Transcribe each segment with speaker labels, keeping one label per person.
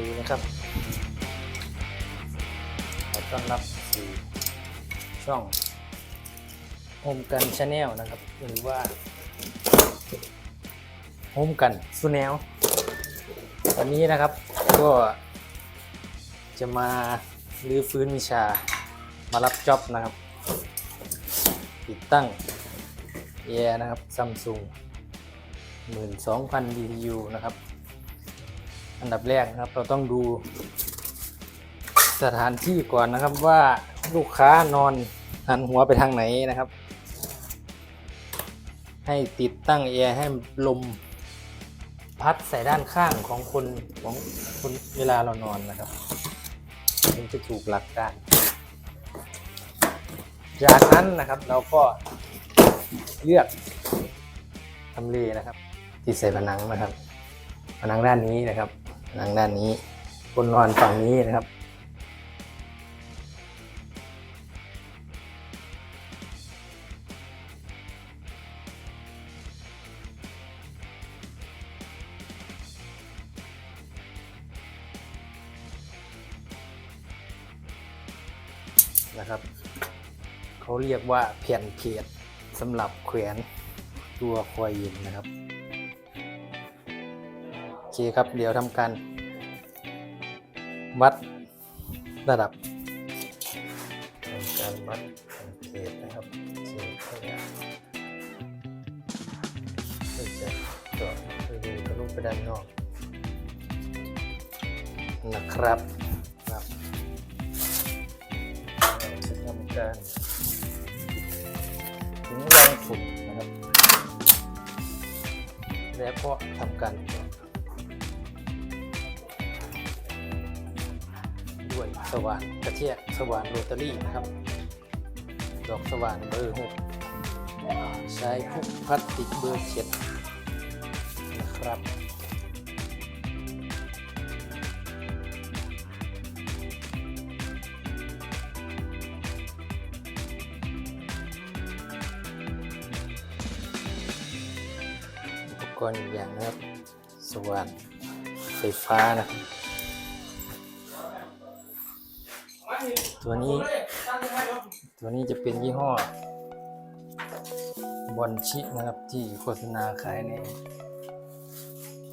Speaker 1: ดีนะครับขอต้อนรับสู่ช่องโฮมกันชาแนลนะครับ หรือว่าโฮมกันสุแนววันนี้นะครับก็จะมารื้อฟื้นวิชามารับจ็อบนะครับ ติดตั้งแอร์นะครับซัมซุง12,000 BTU นะครับ อันดับแรกนะครับ เราต้องดู สถานที่ก่อนนะครับว่าลูกค้านอนหันหัวไปทางไหนนะครับ ให้ติดตั้งแอร์ให้ลมพัดใส่ด้านข้างของคนของคนเวลาเรานอนนะครับมันจะถูกหลักการจากนั้นนะครับเราก็เลือกทำเลนะครับที่ใส่ผนังนะครับผนังด้านนี้นะครับ ผนังด้านนี้คนนอนฝั่งนี้นะครับ นะครับ เขาเรียกว่าแผ่นเพจสำหรับแขวนตัวคอยย็นนะครับ คครับ เดี๋ยวทำการวัดระดับทำการวัดเขตนะครับเขตขยะเพื่อจะเจาะไปดูทะลุไปด้านนอกนะครับครับเราจะทำการถึงแรงฝุ่นนะครับ แล้วก็ทำการ สว่านกระเทียสว่านโรตารี่นะครับ ดอกสว่านเบอร์หกใช้พวกพลาสติกเบอร์เจ็ดนะครับอุปกรณ์อีกอย่างนะครับ สว่านไฟฟ้านะครับ ตัวนี้ ตัวนี้จะเป็นยี่ห้อบอลชินะครับที่โฆษณาขายใน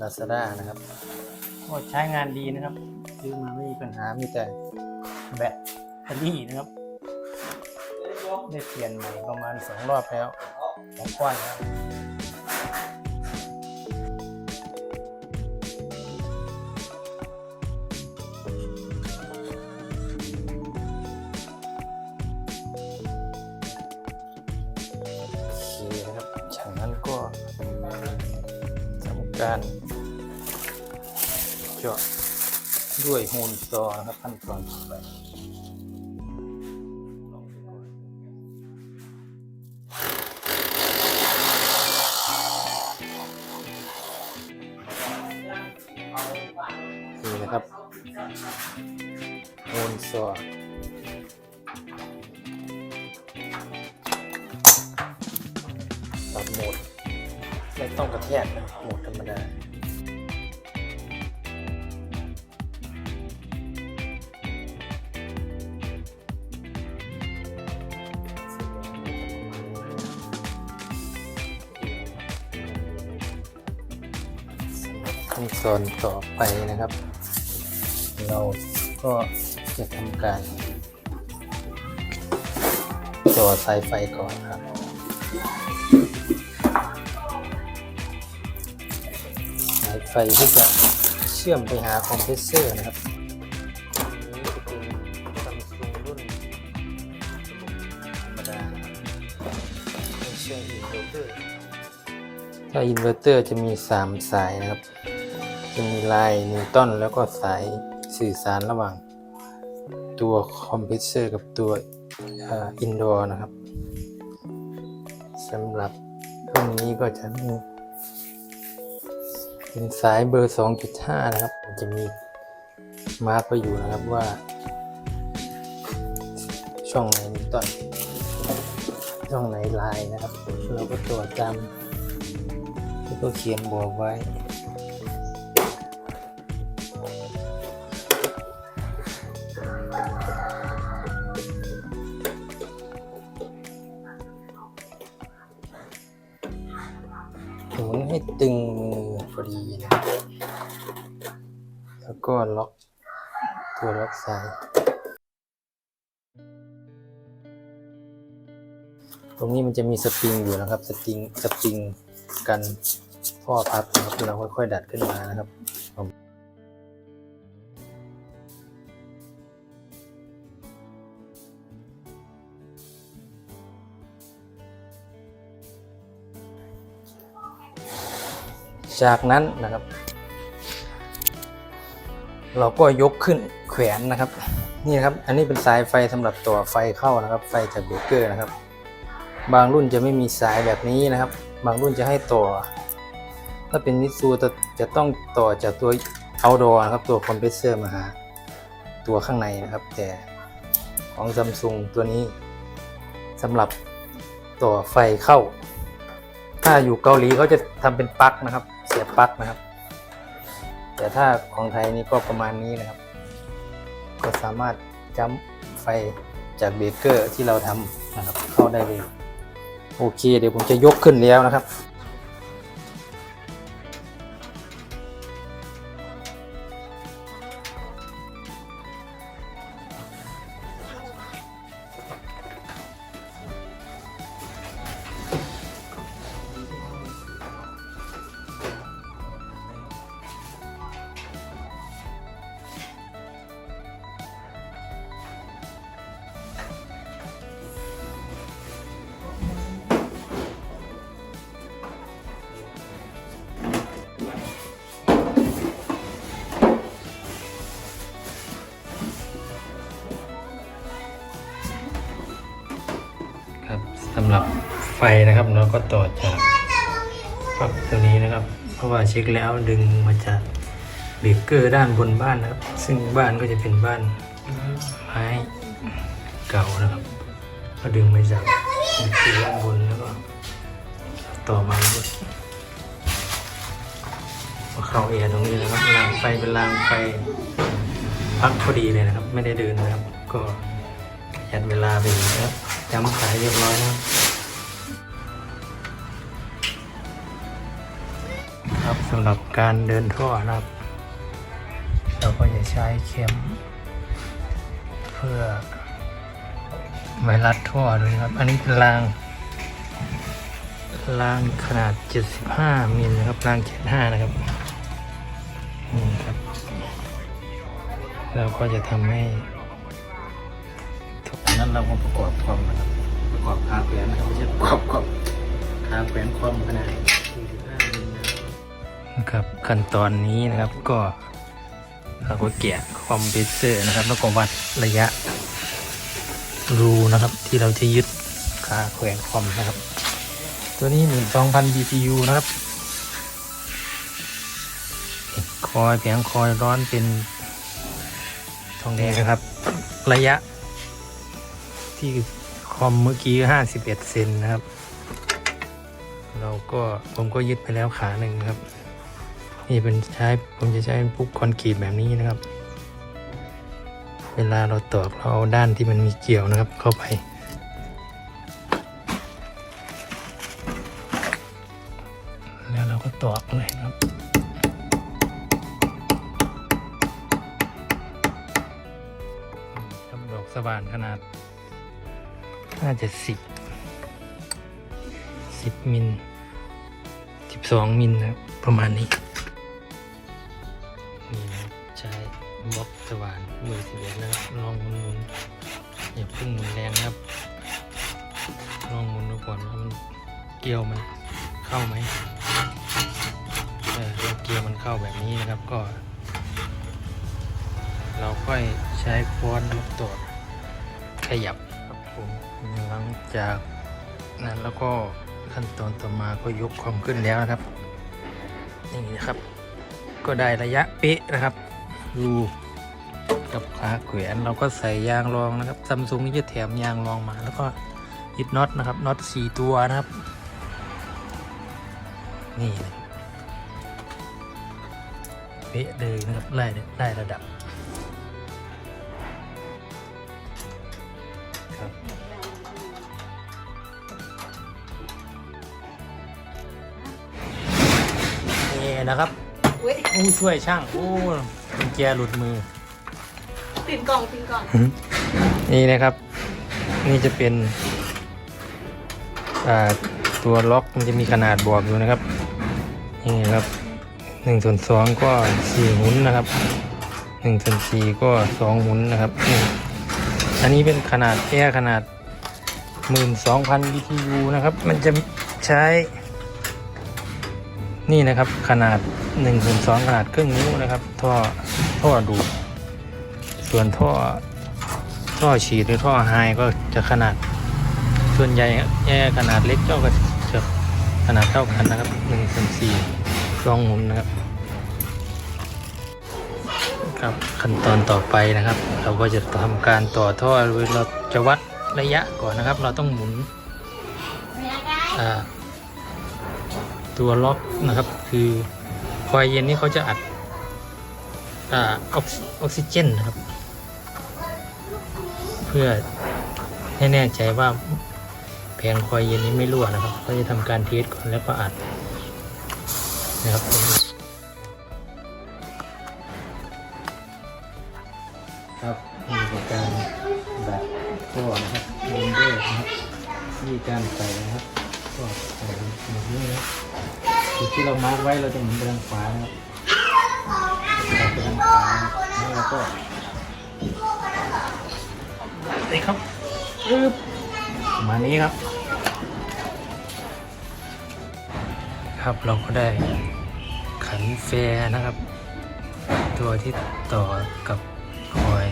Speaker 1: Lazada นะครับก็ใช้งานดีนะครับซื้อมาไม่มีปัญหามีแต่แบตเตอรี่นะครับ ได้เปลี่ยนใหม่ประมาณสองรอบแล้วสองก้อนแล้ว การเจาะด้วยโฮนซอนะครับขั้นตอนต่อไปนี่นะครับโฮนซอ ต้องกระแทกนะโหมดธรรมดาขั้นตอนต่อไปนะครับ เราก็จะทำการต่อสายไฟก่อนครับายไฟที่จะเชื่อมไปหาคอมเพรสเซอร์นะครับนี่จะเป็นซัมซุงรุ่นธรรมดาไม่ใช่อินเวอร์เตอร์ถ้าอินเวอร์เตอร์จะมี 3 สายนะครับ จะมีลายนิวตันแล้วก็สายสื่อสารระหว่าง ตัวคอมเพรสเซอร์กับตัวอินดอร์นะครับสำหรับรุ่นนี้ก็จะมี เป็นสายเบอร์ 2.5 นะครับ มันจะมีมาร์กไว้อยู่นะครับว่า ช่องไหนตอนช่องไหนลายนะครับ เราก็ตรวจตามแล้วก็เขียนบอกไว้หมุนให้ตึง พอดีนะแล้วก็ล็อกตัวล็อกสายตรงนี้มันจะมีสปริงอยู่นะครับ สปริงสปริงกันพ่อพับนะครับเราค่อยๆ ดัดขึ้นมานะครับ จากนั้นนะครับ เราก็ยกขึ้นแขวนนะครับ นี่ครับ อันนี้เป็นสายไฟสำหรับต่อไฟเข้านะครับ ไฟจากเบรกเกอร์นะครับ บางรุ่นจะไม่มีสายแบบนี้นะครับ บางรุ่นจะให้ต่อ ถ้าเป็นมิตซูจะจะต้องต่อจากตัว outdoor นะครับ ตัวคอมเพรสเซอร์มาหาตัวข้างในนะครับ แต่ของซัมซุงตัวนี้สำหรับต่อไฟเข้า ถ้าอยู่เกาหลีเขาจะทำเป็นปลั๊กนะครับ สียบปลั๊กนะครับ แต่ถ้าของไทยนี่ก็ประมาณนี้นะครับ ก็สามารถจัมไฟจากเบรกเกอร์ที่เราทำนะครับเข้าได้เลย โอเค เดี๋ยวผมจะยกขึ้นแล้วนะครับ ฟนะครับเราก็ต่อจากปลั๊กตัวนี้นะครับ เพราะว่าเช็คแล้วดึงมาจากเบรกเกอร์ด้านบนบ้านนะครับ ซึ่งบ้านก็จะเป็นบ้านไม้เก่านะครับ ก็ดึงมาจากเบรกเกอร์ด้านบนแล้วก็ต่อมาด้วยมาเข้าเอร์ตรงนี้นะครับรางไฟเป็นรางไฟพักพอดีเลยนะครับ ไม่ได้เดินนะครับ ก็ยัดเวลาไปอีกแล้วจำสายเรียบร้อยแล้วครับ สำหรับการเดินท่อนะครับ เราก็จะใช้เข็ม เพื่อไวรัดท่อด้วยครับ อันนี้เป็นรางรางขนาด 75 มิลนะครับราง 75 นะครับนี่ครับ เราก็จะทำให้นั้นเราก็ประกอบคอมนะครับประกอบขาแขวนนะครับไม่ใช่ประกอบคอมขาแขวนคอมขนาด นะครับขั้นตอนนี้นะครับก็เราก็แกะคอมเพรสเซอร์นะครับ แล้วก็วัดระยะ รูนะครับ ที่เราจะยึดขาแขวนคอมนะครับ ตัวนี้หนึ่งสองพัน BTU นะครับคอยแผงคอยร้อนเป็นทองแดงนะครับ ระยะ ที่คอมเมื่อกี้ห้าสิบเอ็ดเซนนะครับ เราก็ผมก็ยึดไปแล้วขาหนึ่งครับ นี่เป็นใช้ผมจะใช้เป็นปุ๊กคอนกรีตแบบนี้นะครับ เวลาเราตอกเราเอาด้านที่มันมีเกี่ยวนะครับเข้าไปแล้วเราก็ตอกเลยครับทำดอกสว่านขนาดน่าจะสิบสิบมิลสิบสองมิลนะประมาณนี้ สว่านเบอร์สิบเอ็ดนะครับลองหมุนๆอย่าเพิ่งหมุนแรงนะครับ ลองหมุนดูก่อนว่ามันเกลียวมันเข้าไหมเออถ้าเกลียวมันเข้าแบบนี้นะครับก็ เราค่อยใช้ค้อนนะครับตรวจขยับครับผมหลังจากนั้นแล้วก็ขั้นตอนต่อมาก็ยกความขึ้นแล้วนะครับนี้นะครับ ก็ได้ระยะเป๊ะนะครับรู กับขาแขวนเราก็ใส่ยางรองนะครับซัมซุงนี่จะแถมยางรองมา แล้วก็ยึดน็อตนะครับน็อตสี่ตัวนะครับ นี่นะครับเป๊ะเลยนะครับได้ได้ระดับครับแล้วครับ
Speaker 2: อุ้ย
Speaker 1: อู้ช่วยช่างอู้กุญแจหลุดมือ
Speaker 2: ปิ่นกล่องปิ่นกล่อง
Speaker 1: นี่นะครับ นี่จะเป็นตัวล็อกมันจะมีขนาดบอกอยู่นะครับนี่ครับหนึ่งส่วนสองก็สี่หุนนะครับหนึ่งส่วนสี่ก็สองหุนนะครับอันนี้เป็นขนาดแอร์ขนาดหมื่นสองพัน BTU นะครับ มันจะใช้ นี่นะครับขนาดหนึ่งส่วนสองขนาดครึ่งนิ้วนะครับท่อท่อดูด ส่วนท่อท่อฉีดหรือท่อไฮก็จะขนาด ส่วนใหญ่แอร์ขนาดเล็กเจ้าก็จะขนาดเท่ากันนะครับหนึ่งส่วนสี่ลองหมุนนะครับครับขั้นตอนต่อไปนะครับ เราก็จะทำการต่อท่อโดยเราจะวัดระยะก่อนนะครับ เราต้องหมุนตัวล็อกนะครับ คือคอยเย็นนี่เขาจะอัดอออกซิเจนนะครับ พื่อให้แน่ใจว่าแผงคอยเย็นนี้ไม่รั่วนะครับ ก็จะทำการเทสก่อนแล้วก็อัดนะครับครับนี่คือการแบบท่อนะครับเลนเดอร์นะครับวิธีการใส่นะครับก็ใส่แบบนี้นะจุดที่เรามาร์กไว้เราจะหมุนไปทางขวานะครับไปทางขวาแล้วเราก็ นี่ครับอึ๊บมานี้ครับ ครับเราก็ได้ขันแฟร์นะครับ ตัวที่ต่อกับคอย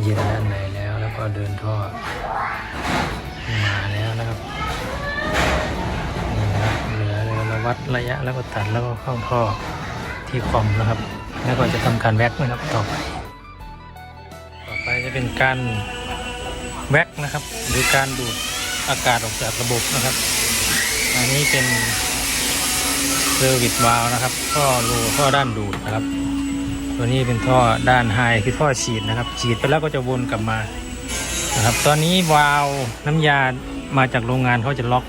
Speaker 1: เย็นด้านในแล้วแล้วก็เดินท่อมาแล้วนะครับนี่นะครับเหลือเลยเราวัดระยะแล้วก็ตัดแล้วก็เข้าท่อที่คอมนะครับ แล้วก็จะทำการแว็กนะครับต่อไป เป็นการแว็กนะครับ หรือการดูดอากาศออกจากระบบนะครับ อันนี้เป็นเซอร์วิสวาลนะครับท่อโลท่อด้านดูดนะครับ ตัวนี้เป็นท่อด้านไฮคือท่อฉีดนะครับ ฉีดไปแล้วก็จะวนกลับมานะครับ ตอนนี้วาล์วน้ำยามาจากโรงงานเขาจะล็อก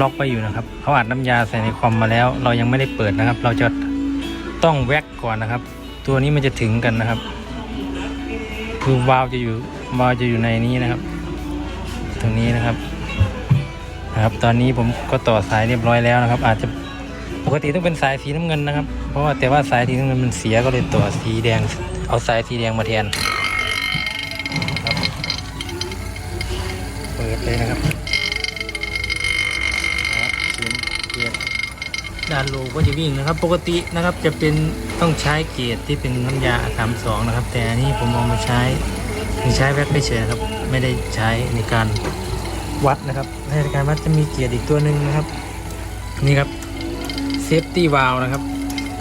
Speaker 1: ล็อกไปอยู่นะครับเขาอัดน้ำยาใส่ในคอมมาแล้ว เรายังไม่ได้เปิดนะครับ เราจะต้องแว็กก่อนนะครับ ตัวนี้มันจะถึงกันนะครับ คือวาล์วจะอยู่วาล์วจะอยู่ในนี้นะครับ ตรงนี้นะครับนะครับ ตอนนี้ผมก็ต่อสายเรียบร้อยแล้วนะครับ อาจจะปกติต้องเป็นสายสีน้ำเงินนะครับ เพราะว่าแต่ว่าสายสีน้ำเงินมันเสียก็เลยต่อสีแดง เอาสายสีแดงมาแทน ด้านโลก็จะวิ่งนะครับ ปกตินะครับจะเป็นต้องใช้เกียร์ที่เป็นน้ำยาสามสองนะครับ แต่อันนี้ผมเอามาใช้ใช้แว็กเฉยครับ ไม่ได้ใช้ในการวัดนะครับในการวัดจะมีเกียร์อีกตัวหนึ่งนะครับ นี่ครับเซฟตี้วาลนะครับ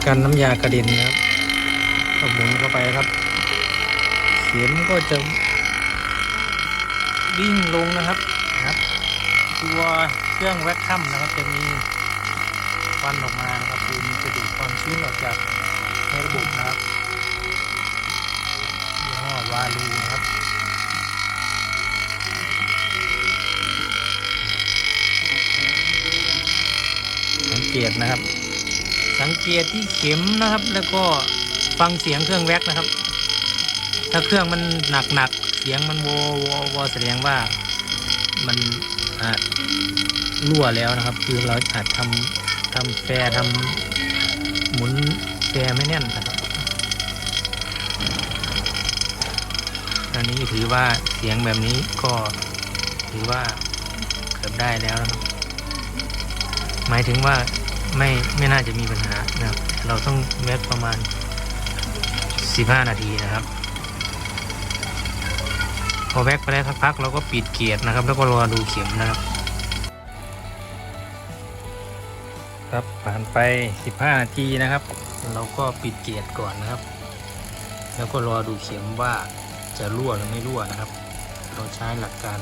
Speaker 1: กันน้ำยากระเด็นนะครับหมุนเข้าไปนะครับเสียงก็จะวิ่งลงนะครับครับ ตัวเครื่องแว็กคัมนะครับจะมี ควันออกมานะครับคือมันจะดูดความชื้นออกจากในระบบนะครับยี่ห้อวาลูนะครับสังเกตนะครับ สังเกตที่เข็มนะครับ แล้วก็ฟังเสียงเครื่องแว็กนะครับ ถ้าเครื่องมันหนักหนักๆเสียงมันวโวโวแสดงว่ามันอาจรั่วแล้วนะครับ คือเราอาจทำ ทำแฟร์ทำหมุนแฟร์ไม่แน่นนะครับอันนี้ถือว่าเสียงแบบนี้ก็ถือว่าเกือบได้แล้วนะครับ หมายถึงว่าไม่ไม่น่าจะมีปัญหานะครับ เราต้องแว็กประมาณ 15 นาทีนะครับพอแว็กไปได้สักพักเราก็ปิดเกียร์นะครับ แล้วก็รอดูเข็มนะครับ ครับผ่านไป 15 นาทีนะครับ เราก็ปิดเกียร์ก่อนนะครับ แล้วก็รอดูเข็มว่าจะรั่วหรือไม่รั่วนะครับ เราใช้หลักการ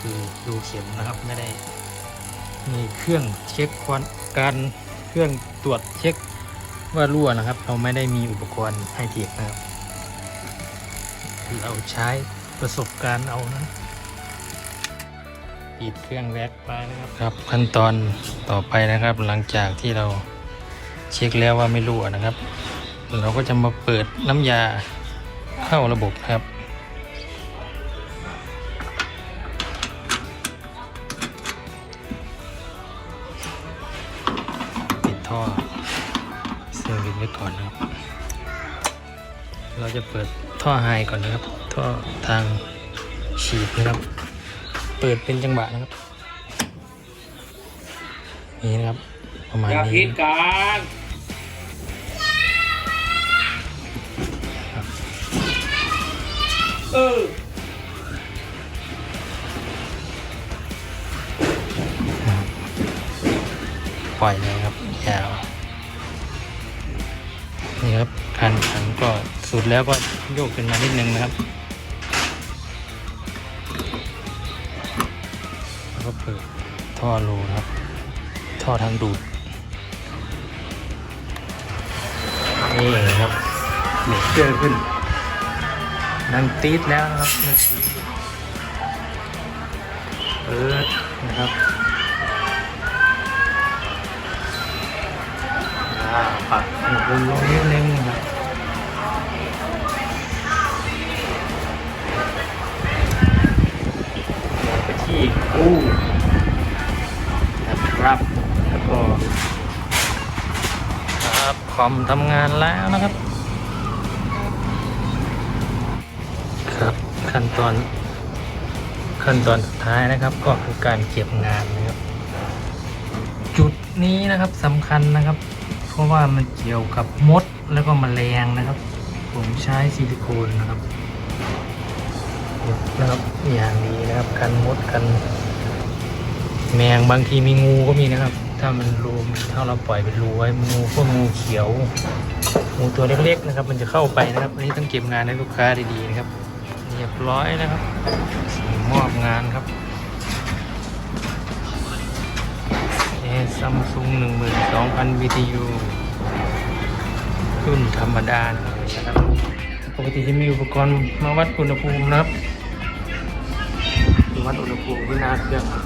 Speaker 1: คือดูเข็มนะครับไม่ได้ มีเครื่องเช็คควันการเครื่องตรวจเช็คว่ารั่วนะครับ เราไม่ได้มีอุปกรณ์ไฮเทคนะครับเราใช้ประสบการณ์เอานะ ปิดเครื่องแว็กไปนะครับครับ ขั้นตอนต่อไปนะครับ หลังจากที่เราเช็คแล้วว่าไม่รั่วนะครับ เราก็จะมาเปิดน้ำยาเข้าระบบครับปิดท่อเซอร์วิสไว้ก่อนนะครับ เราจะเปิดท่อไฮก่อนนะครับ ท่อทางฉีดนะครับ เปิดเป็นจังหวะนะครับ นี่นะครับ ประมาณ
Speaker 3: อย่า
Speaker 1: นี้
Speaker 3: พิดกันเออ
Speaker 1: ปล่อยเลยครับยาวนี่ครับคันขันก็สุดแล้วก็โยกขึ้นมานิดนึงนะครับ แล้วก็เปิดท่อรูนะครับ ท่อทางดูดนี่ครับเบรกเกอร์ขึ้นดังตีดแล้วนะครับเมื่อกี้เปิดนะครับอ่าปรับอุณหภูมิลงนิดนึงนะครับ ไปที่กู้นะครับแล้วก็ครับคอมทำงานแล้วนะครับ ครับขั้นตอนขั้นตอนสุดท้ายนะครับก็คือการเก็บงานนะครับ จุดนี้นะครับสำคัญนะครับ เพราะว่ามันเกี่ยวกับมดแล้วก็แมลงนะครับ ผมใช้ซิลิโคนนะครับ เก็บนะครับอย่างดีนะครับ กันมดกัน แมงบางทีมีงูก็มีนะครับ ถ้ามันรูถ้าเราปล่อยเป็นรูไว้งูพวกงูเขียว งูตัวเล็กๆนะครับ มันจะเข้าไปนะครับอันนี้ต้องเก็บงานให้ลูกค้าดีๆนะครับ เรียบร้อยนะครับ มอบงานครับเอซัมซุงหนึ่งหมื่นสองพัน BTU รุ่นธรรมดานะครับ ปกติจะมีอุปกรณ์มาวัดอุณหภูมินะครับ วัดอุณหภูมิที่หน้าเครื่องครับ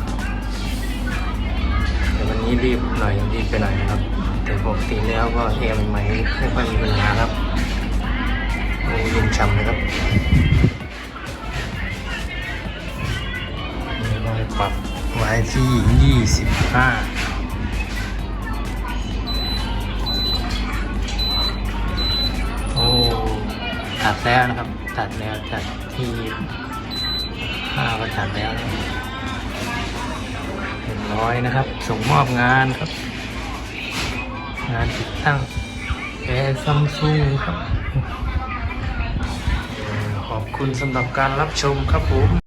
Speaker 1: แต่วันนี้รีบหน่อยรีบไปหน่อยนะครับ แต่ปกติแล้วก็แอร์ใหม่ไม่ค่อยมีปัญหาครับโอ้ย็นฉ่ำเลยครับนี่ลองปรับไว้ที่ 25โอ้ตัดแล้วนะครับ ตัดแล้วตัดที่ ข้าก็จัดแล้วนะเรียบร้อยนะครับ ส่งมอบงานครับ งานติดตั้งแอร์ซัมซุงครับ ขอบคุณสำหรับการรับชมครับผม